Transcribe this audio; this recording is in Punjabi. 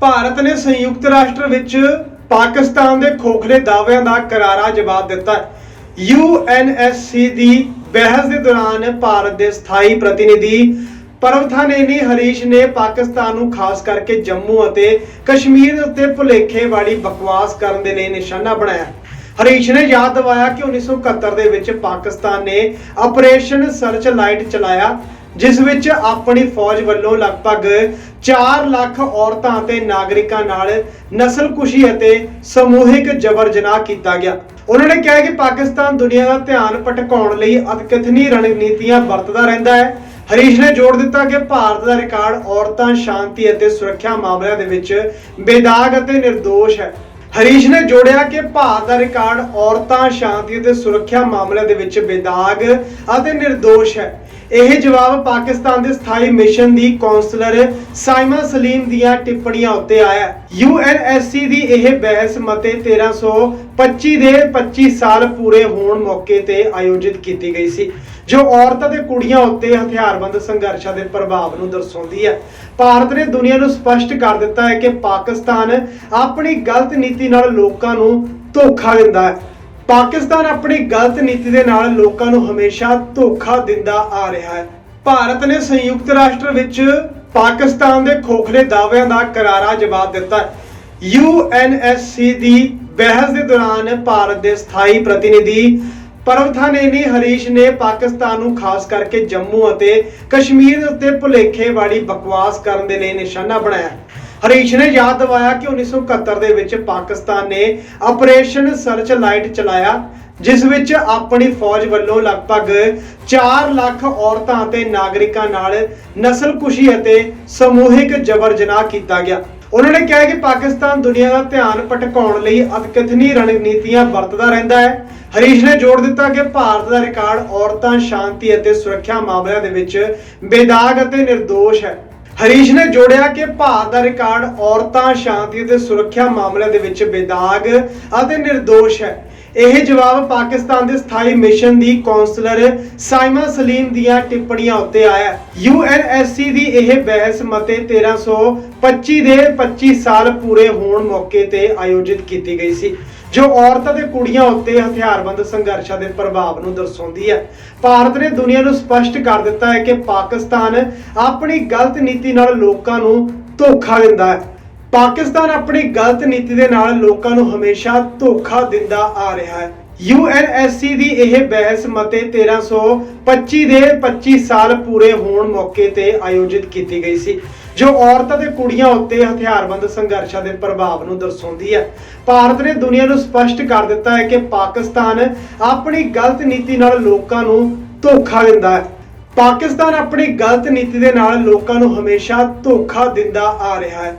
ਭਾਰਤ ਨੇ ਸੰਯੁਕਤ ਰਾਸ਼ਟਰ ਵਿੱਚ ਪਾਕਿਸਤਾਨ ਦੇ ਖੋਖਲੇ ਦਾਅਵਿਆਂ ਦਾ ਕਰਾਰਾ ਜਵਾਬ ਦਿੱਤਾ। ਹੈ ਯੂਐਨਐਸਸੀ ਦੀ ਬਹਿਸ ਦੇ ਦੌਰਾਨ ਭਾਰਤ ਦੇ ਸਥਾਈ ਪ੍ਰਤੀਨਿਧੀ ਪਰਵਥਾਨੇਨੀ ਹਰੀਸ਼ ਨੇ ਪਾਕਿਸਤਾਨ ਨੂੰ ਖਾਸ ਕਰਕੇ ਜੰਮੂ ਅਤੇ ਕਸ਼ਮੀਰ ਉੱਤੇ ਭੁਲੇਖੇ ਵਾਲੀ ਬਕਵਾਸ ਕਰਨ ਦੇ ਲਈ ਨਿਸ਼ਾਨਾ ਬਣਾਇਆ। ਹਰੀਸ਼ ਨੇ ਯਾਦ ਦਿਵਾਇਆ ਕਿ 1971 ਦੇ ਵਿੱਚ ਪਾਕਿਸਤਾਨ ਨੇ ਆਪਰੇਸ਼ਨ ਸਰਚ ਲਾਈਟ ਚਲਾਇਆ। ਜਿਸ ਵਿੱਚ ਆਪਣੀ ਫੌਜ ਵੱਲੋਂ ਲਗਭਗ 4 ਲੱਖ ਔਰਤਾਂ ਅਤੇ ਨਾਗਰਿਕਾਂ ਨਾਲ ਨਸਲਕੁਸ਼ੀ ਅਤੇ ਸਮੂਹਿਕ ਜਬਰ ਜਨਾਹ ਕੀਤਾ ਗਿਆ। ਉਹਨਾਂ ਨੇ ਕਿਹਾ ਕਿ ਪਾਕਿਸਤਾਨ ਦੁਨੀਆ ਦਾ ਧਿਆਨ ਭਟਕਾਉਣ ਲਈ ਅਤਿਕਥਨੀ ਰਣਨੀਤੀਆਂ ਵਰਤਦਾ ਰਹਿੰਦਾ ਹੈ। ਹਰੀਸ਼ ਨੇ ਜੋੜ ਦਿੱਤਾ ਕਿ ਭਾਰਤ ਦਾ ਰਿਕਾਰਡ ਔਰਤਾਂ ਸ਼ਾਂਤੀ ਅਤੇ ਸੁਰੱਖਿਆ ਮਾਮਲਿਆਂ ਦੇ ਵਿੱਚ ਬੇਦਾਗ ਅਤੇ ਨਿਰਦੋਸ਼ ਹੈ। ਹਰੀਸ਼ ਨੇ ਜੋੜਿਆ ਕਿ ਭਾਰਤ ਦਾ ਰਿਕਾਰਡ ਔਰਤਾਂ ਸ਼ਾਂਤੀ ਅਤੇ ਸੁਰੱਖਿਆ ਮਾਮਲਿਆਂ ਦੇ ਵਿੱਚ ਬੇਦਾਗ ਅਤੇ ਨਿਰਦੋਸ਼ ਹੈ। ਇਹ ਜਵਾਬ ਪਾਕਿਸਤਾਨ ਦੇ ਸਥਾਈ ਮਿਸ਼ਨ ਦੀ ਕਾਉਂਸਲਰ ਸਾਇਮਾ ਸਲੀਮ ਦੀਆਂ ਟਿੱਪਣੀਆਂ ਉੱਤੇ ਆਇਆ ਯੂਐਨਐਸਸੀ ਦੀ ਇਹ ਬਹਿਸ ਮਤੇ 1325 ਦੇ 25 ਸਾਲ ਪੂਰੇ ਹੋਣ ਮੌਕੇ ਤੇ ਆਯੋਜਿਤ ਕੀਤੀ ਗਈ ਸੀ, ਜੋ ਔਰਤਾਂ ਤੇ ਕੁੜੀਆਂ ਉੱਤੇ ਹਥਿਆਰਬੰਦ ਸੰਘਰਸ਼ਾਂ ਦੇ ਪ੍ਰਭਾਵ ਨੂੰ ਦਰਸਾਉਂਦੀ ਹੈ। ਭਾਰਤ ਨੇ ਦੁਨੀਆ ਨੂੰ ਸਪਸ਼ਟ ਕਰ ਦਿੱਤਾ ਹੈ ਕਿ ਪਾਕਿਸਤਾਨ ਆਪਣੀ ਗਲਤ ਨੀਤੀ ਨਾਲ ਲੋਕਾਂ ਨੂੰ ਧੋਖਾ ਦਿੰਦਾ ਹੈ। ਪਾਕਿਸਤਾਨ ਆਪਣੀ ਗਲਤ ਨੀਤੀ ਦੇ ਨਾਲ ਲੋਕਾਂ ਨੂੰ ਹਮੇਸ਼ਾ ਧੋਖਾ ਦਿੰਦਾ ਆ ਰਿਹਾ ਹੈ। ਭਾਰਤ ਨੇ ਸੰਯੁਕਤ ਰਾਸ਼ਟਰ ਵਿੱਚ ਪਾਕਿਸਤਾਨ ਦੇ ਖੋਖਲੇ ਦਾਅਵਿਆਂ ਦਾ ਕਰਾਰਾ ਜਵਾਬ ਦਿੱਤਾ ਹੈ। ਯੂਐਨਐਸਸੀ ਦੀ ਬਹਿਸ ਦੇ ਦੌਰਾਨ ਭਾਰਤ ਦੇ ਸਥਾਈ ਪ੍ਰਤੀਨਿਧੀ ਪਰਵਥਾਨੇਨੀ ਹਰੀਸ਼ ਨੇ ਪਾਕਿਸਤਾਨ ਨੂੰ ਖਾਸ ਕਰਕੇ ਜੰਮੂ ਅਤੇ ਕਸ਼ਮੀਰ ਉੱਤੇ ਭੁਲੇਖੇ ਵਾਲੀ ਬਕਵਾਸ ਕਰਨ ਦੇ ਲਈ ਨਿਸ਼ਾਨਾ ਬਣਾਇਆ। ਹਰੀਸ਼ ਨੇ ਯਾਦ ਦਿਵਾਇਆ ਕਿ 1971 ਦੇ ਵਿੱਚ ਪਾਕਿਸਤਾਨ ਨੇ ਆਪਰੇਸ਼ਨ ਸਰਚ ਲਾਈਟ ਚਲਾਇਆ, ਜਿਸ ਵਿੱਚ ਆਪਣੀ ਫੌਜ ਵੱਲੋਂ ਲਗਭਗ 4 ਲੱਖ ਔਰਤਾਂ ਅਤੇ ਨਾਗਰਿਕਾਂ ਨਾਲ ਨਸਲਕੁਸ਼ੀ ਅਤੇ ਸਮੂਹਿਕ ਜਬਰ ਜਨਾਹ ਕੀਤਾ ਗਿਆ। ਉਹਨਾਂ ਨੇ ਕਿਹਾ ਕਿ ਪਾਕਿਸਤਾਨ ਦੁਨੀਆ ਦਾ ਧਿਆਨ ਭਟਕਾਉਣ ਲਈ ਅਤਕਥਨੀ ਰਣਨੀਤੀਆਂ ਵਰਤਦਾ ਰਹਿੰਦਾ ਹੈ। ਹਰੀਸ਼ ਨੇ ਜੋੜ ਦਿੱਤਾ ਕਿ ਭਾਰਤ ਦਾ ਰਿਕਾਰਡ ਔਰਤਾਂ ਸ਼ਾਂਤੀ ਅਤੇ ਸੁਰੱਖਿਆ ਮਾਮਲਿਆਂ ਦੇ ਵਿੱਚ ਬੇਦਾਗ ਅਤੇ ਨਿਰਦੋਸ਼ ਹੈ। ਹਰੀਸ਼ ਨੇ ਜੋੜਿਆ ਕਿ ਭਾਰਤ ਦਾ ਰਿਕਾਰਡ ਔਰਤਾਂ ਸ਼ਾਂਤੀ ਅਤੇ ਸੁਰੱਖਿਆ ਮਾਮਲਿਆਂ ਦੇ ਵਿੱਚ ਬੇਦਾਗ ਅਤੇ ਨਿਰਦੋਸ਼ ਹੈ। ਇਹ ਜਵਾਬ ਪਾਕਿਸਤਾਨ ਦੇ ਸਥਾਈ ਮਿਸ਼ਨ ਦੀ ਕਾਉਂਸਲਰ ਸਾਇਮਾ ਸਲੀਮ ਦੀਆਂ ਟਿੱਪਣੀਆਂ ਉੱਤੇ ਆਇਆ ਯੂਐਨਐਸਸੀ ਦੀ ਇਹ ਬਹਿਸ ਮਤੇ 1325 ਦੇ 25 ਸਾਲ ਪੂਰੇ ਹੋਣ ਮੌਕੇ ਤੇ ਆਯੋਜਿਤ ਕੀਤੀ ਗਈ ਸੀ। ਜੋ ਔਰਤਾਂ ਤੇ ਕੁੜੀਆਂ ਉੱਤੇ ਹਥਿਆਰਬੰਦ ਸੰਘਰਸ਼ਾਂ ਦੇ ਪ੍ਰਭਾਵ ਨੂੰ ਦਰਸਾਉਂਦੀ ਹੈ। ਭਾਰਤ ਨੇ ਦੁਨੀਆ ਨੂੰ ਸਪਸ਼ਟ ਕਰ ਦਿੱਤਾ ਹੈ ਕਿ ਪਾਕਿਸਤਾਨ ਆਪਣੀ ਗਲਤ ਨੀਤੀ ਨਾਲ ਲੋਕਾਂ ਨੂੰ ਧੋਖਾ ਦਿੰਦਾ ਹੈ। ਪਾਕਿਸਤਾਨ ਆਪਣੀ ਗਲਤ ਨੀਤੀ ਦੇ ਨਾਲ ਲੋਕਾਂ ਨੂੰ ਹਮੇਸ਼ਾ ਧੋਖਾ ਦਿੰਦਾ ਆ ਰਿਹਾ ਹੈ। ਯੂਐਨਐਸਸੀ ਦੀ ਇਹ ਬਹਿਸ ਮਤੇ 1325 ਦੇ 25 ਸਾਲ ਪੂਰੇ ਹੋਣ ਮੌਕੇ ਤੇ ਆਯੋਜਿਤ ਕੀਤੀ ਗਈ ਸੀ, ਜੋ ਔਰਤਾਂ ਤੇ ਕੁੜੀਆਂ ਉੱਤੇ ਹਥਿਆਰਬੰਦ ਸੰਘਰਸ਼ਾਂ ਦੇ ਪ੍ਰਭਾਵ ਨੂੰ ਦਰਸਾਉਂਦੀ ਹੈ। ਭਾਰਤ ਨੇ ਦੁਨੀਆ ਨੂੰ ਸਪਸ਼ਟ ਕਰ ਦਿੱਤਾ ਹੈ ਕਿ ਪਾਕਿਸਤਾਨ ਆਪਣੀ ਗਲਤ ਨੀਤੀ ਨਾਲ ਲੋਕਾਂ ਨੂੰ ਧੋਖਾ ਦਿੰਦਾ ਹੈ। ਪਾਕਿਸਤਾਨ ਆਪਣੀ ਗਲਤ ਨੀਤੀ ਦੇ ਨਾਲ ਲੋਕਾਂ ਨੂੰ ਹਮੇਸ਼ਾ ਧੋਖਾ ਦਿੰਦਾ ਆ ਰਿਹਾ ਹੈ।